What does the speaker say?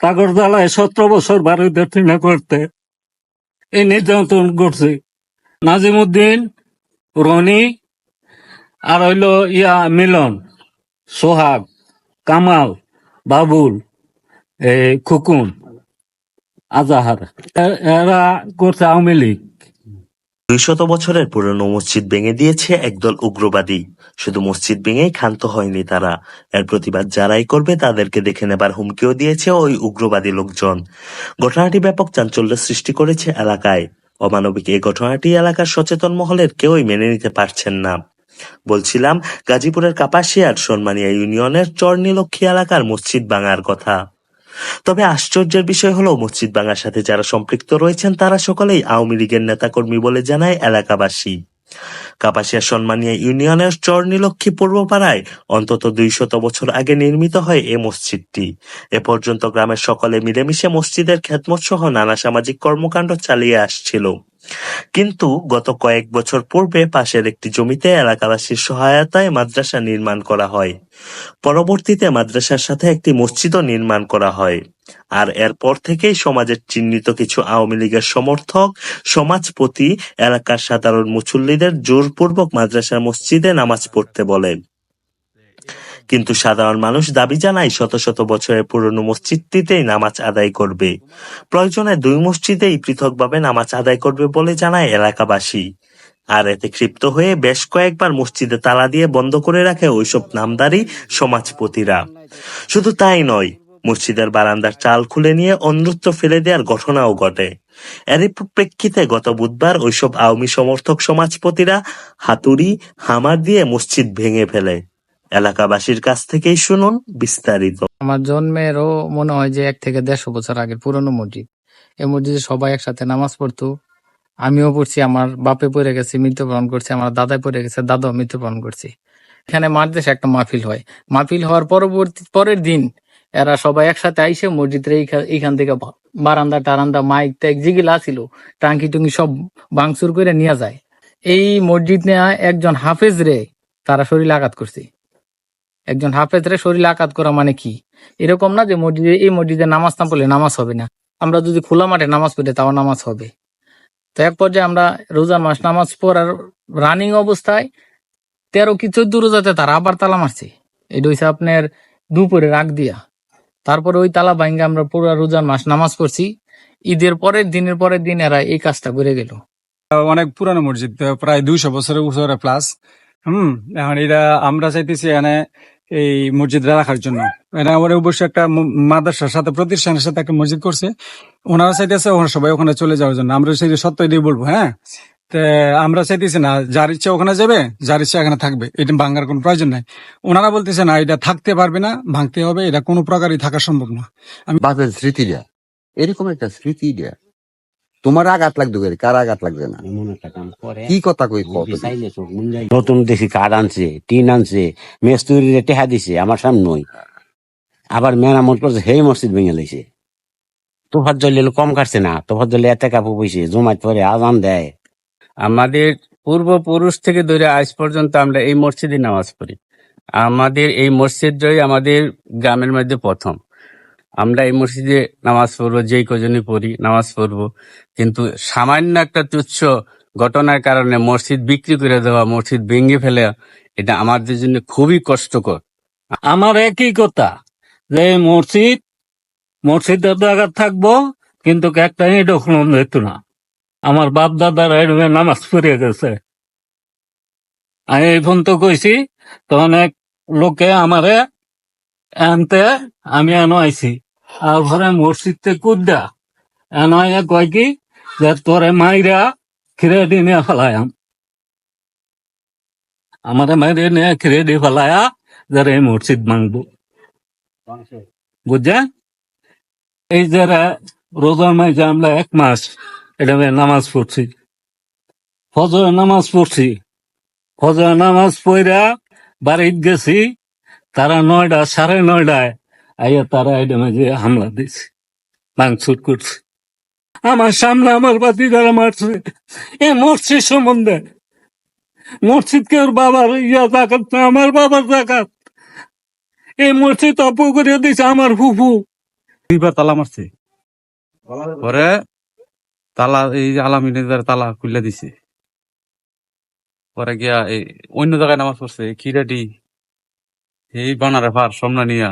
কাগর জ্বালায় সতেরো বছর ভারতীয় না করতে। এই নির্যাতন করছে নাজিমুদ্দিন, রনি, আর হইল ইয়া মিলন, সোহাগ, কামাল, বাবুল, এই খুকুন, আজাহার। এরা করছে আওয়ামী লীগ। দুইশত বছরের পুরনো মসজিদ ভেঙে দিয়েছে একদল উগ্রবাদী। শুধু মসজিদ ভেঙেই ক্ষান্ত হয়নি তারা। এর প্রতিবাদ যারাই করবে তাদেরকে দেখে নেবার হুমকিও দিয়েছে ওই উগ্রবাদী লোকজন। ঘটনাটি ব্যাপক চাঞ্চল্য সৃষ্টি করেছে এলাকায়। অমানবিক এই ঘটনাটি এলাকার সচেতন মহলের কেউই মেনে নিতে পারছেন না। বলছিলাম, গাজীপুরের কাপাসিয়ার সন্মানিয়া ইউনিয়নের চরনীলক্ষী এলাকার মসজিদ ভাঙার কথা। তবে আশ্চর্যের বিষয় হলো, মসজিদ ভাঙার সাথে যারা সম্পৃক্ত রয়েছেন, তারা সকলেই আওয়ামী লীগের নেতাকর্মী বলে জানায় এলাকাবাসী। কাপাসিয়া সম্মানিয়া ইউনিয়নের চরনীলক্ষী পূর্বপাড়ায় অন্তত দুইশত বছর আগে নির্মিত হয় এ মসজিদটি। এ পর্যন্ত গ্রামের সকলে মিলেমিশে মসজিদের খ্যাতমত সহ নানা সামাজিক কর্মকাণ্ড চালিয়ে আসছিল। কিন্তু গত কয়েক বছর পূর্বে পাশের একটি জমিতে এলাকাবাসীর সহায়তায় মাদ্রাসা নির্মাণ করা হয়। পরবর্তীতে মাদ্রাসার সাথে একটি মসজিদও নির্মাণ করা হয়। আর এরপর থেকেই সমাজের চিহ্নিত কিছু আওয়ামী লীগের সমর্থক, সমাজপতি, এলাকার সাধারণ মুসল্লিদের জোরপূর্বক মাদ্রাসার মসজিদে নামাজ পড়তে বলে কিন্তু সাধারণ মানুষ দাবি জানায় শত শত বছরের পুরনো মসজিদটিতেই নামাজ আদায় করবে। প্রয়োজনে দুই মসজিদেই পৃথকভাবে নামাজ আদায় করবে বলে জানায় এলাকাবাসী। আর এতে ক্ষিপ্ত হয়ে বেশ কয়েকবার মসজিদে তালা দিয়ে বন্ধ করে রাখে ওইসব নামদারি সমাজপতিরা। শুধু তাই নয়, মসজিদের বারান্দার চাল খুলে নিয়ে অন্যত্র ফেলে দেওয়ার ঘটনাও ঘটে। এরই প্রেক্ষিতে গত বুধবার ওইসব আওয়ামী সমর্থক সমাজপতিরা হাতুড়ি, হামার দিয়ে মসজিদ ভেঙে ফেলে। এলাকাবাসীর কাছ থেকেই শুনুন বিস্তারিত। আমার জন্মেরও মনে হয় যে এক থেকে দেড়শো বছর আগের পুরনো মসজিদ। এই মসজিদে সবাই একসাথে নামাজ পড়তো। আমিও পড়ছি, আমার বাপে পড়ে গেছে, মৃত্যুবরণ করছে, আমার দাদাই পড়ে গেছে, দাদাও মৃত্যুবরণ করছে। এখানে মাদ্রাসা একটা মাহফিল হয়। মাহফিল হওয়ার পরবর্তী, পরের দিন এরা সবাই একসাথে আইসে মসজিদের এইখা- এইখান থেকে বারান্দা, টারান্দা, মাইক টাইক যেগুলা ছিল, টাঙ্কি টুঙ্কি সব ভাঙচুর করে নিয়ে যায়। এই মসজিদ নেয়া একজন হাফেজ রে, তারা শরীর আঘাত করছে। একজন হাফেজ রে শরীর আঘাত করা মানে কি? এরকম না যে মসজিদে, এই মসজিদে নামাজ না পড়লে নামাজ হবে না। আমরা যদি খোলা মাঠে নামাজ পড়ি, তাও নামাজ হবে। তো এক পর্যায়ে আমরা রোজার মাস, নামাজ পড়ার রানিং অবস্থায় তেরো কি চোদ্দ রোজাতে তারা আবার তালা মারছে। এটা হচ্ছে আপনার দুপুরে রাগ দিয়া। তারপরে ওই তালা ভাঙ্গে আমরা পুরো রোজার মাস নামাজ পড়ছি। ঈদের পরের দিনের পরের দিন এরা এই কাজটা করে গেল। অনেক পুরানো মসজিদ, প্রায় দুইশো বছরের উপরে প্লাস হুম, এখন এটা আমরা চাইতেছি এখানে এই মসজিদ রাখার জন্য। এটা আমার অবশ্যই একটা মাদ্রাসার সাথে, প্রতিষ্ঠানের সাথে একটা মসজিদ করছে। ওনারা চাইতেছে ওখানে সবাই ওখানে চলে যাওয়ার জন্য। আমরা সেই সত্য দিয়ে বলব হ্যাঁ? আমরা চাইতেছি না, যার ইচ্ছা ওখানে যাবে, যার ইচ্ছা এখানে থাকবে। এটা ভাঙার কোনো প্রয়োজন নাই। ওনারা বলতেছে না, এটা থাকতে পারবে না, ভাঙতে হবে, এটা কোনো প্রকারই থাকা সম্ভব না। বাপের স্মৃতিটা। এরকম একটা স্মৃতি দেয়া। তোমার আঘাত লাগবে করে কার আঘাত লাগবে না? এমন একটা কাম করে। কি কথা কই নতুন দেখি কাঠ আনছে টিন আনছে মেস্তুরি টেহা দিছে আমার সামনে আবার মেরামত করছে হেই মসজিদ ভেঙে লাইছে। তোফার জলে কম কাটছে না তোফার জলে এত কাপড় পয়সে জমাত পরে আজান দেয়। আমাদের পূর্বপুরুষ থেকে ধরে আজ পর্যন্ত আমরা এই মসজিদে নামাজ পড়ি। আমাদের এই মসজিদটাই আমাদের গ্রামের মধ্যে প্রথম। আমরা এই মসজিদে নামাজ পড়ব, যেই কজনই পড়ি নামাজ পড়ব। কিন্তু সামান্য একটা তুচ্ছ ঘটনার কারণে মসজিদ বিক্রি করে দেওয়া, মসজিদ ভেঙে ফেলে, এটা আমাদের জন্য খুবই কষ্টকর। আমার একই কথা, যে মসজিদ মসজিদ জায়গা থাকব, কিন্তু একটা ইঁটও খুলন যেত না। আমার বাপ দাদারা এরকম নামাজ পড়ে গেছে। আমি এই ফোন তো কইছি তো অনেক লোকে আমারে আনতে আমি এনো আইছি। আর ঘরে মসজিদতে কুদ্দা। এনো আইয়া কয় কি, যে তোরে মাইরা খিরে দি নিয়ে ফেলায়াম। আমারে মাইরে নিয়ে খিরে দি ফেলায়া, যে এই মসজিদ ভাঙবো। বুঝছেন এই যারা রোজার মাঝে আমরা এক মাস এটা নামাজ পড়ছি। ফজর নামাজ পড়ছি। ফজর নামাজ পড়া বাড়িতে গেছি, তারা নয়টা, সাড়ে নয়টায় আইয়া তারা এটা মাঝে হামলা দিছে, ভাঙচুর করছে। আমার সামনে আমার বাতি যারা মারছে। এ মসজিদ সম্বন্ধে। মসজিদ কে ওর বাবার ইয়া জাকাত আমার বাবার জাকাত? এই মসজিদ অপ করে দিছে আমার ফুফু। দুইবার তালা মারছে। পরে তালা, এই দ্বারা তালা খুলে দিছে। পরে গিয়া এই অন্য জায়গায় নামাজ পড়ছে খিরাটি, এই বানারে পার সমনা নিয়া